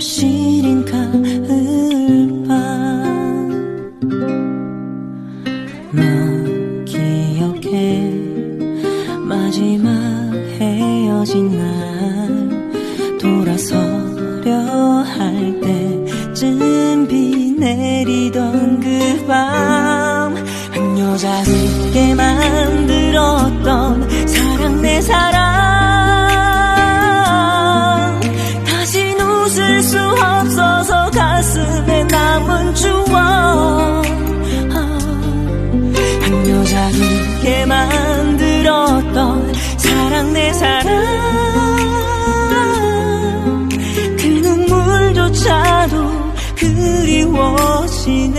시린 가을 밤너 기억해. 마지막 헤어진 날. 돌아서려 할 때쯤 비 내리던 그 밤 한 여자 늦게 만들었던 사랑 내 사랑. 주워 아, 한 여자 그게 만들었던 사랑 내 사랑. 그 눈물조차도 그리워지네.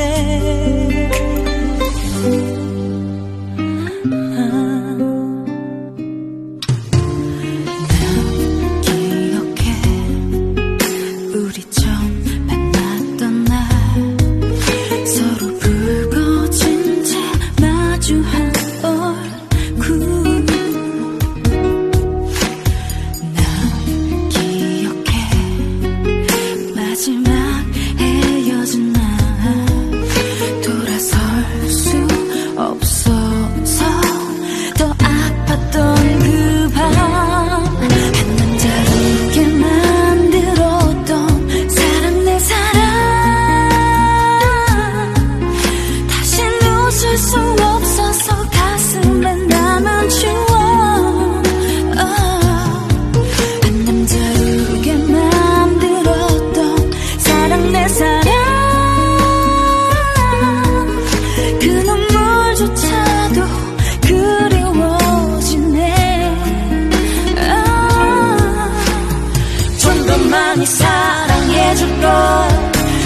사랑이 사랑해줄 걸.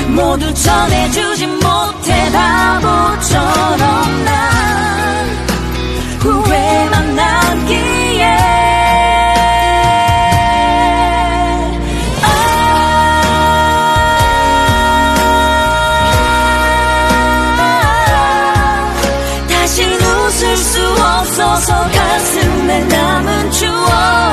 모두 전해주지 못해 바보처럼 난 후회만 남기에. 아, 다시 웃을 수 없어서 가슴에 남은 추억.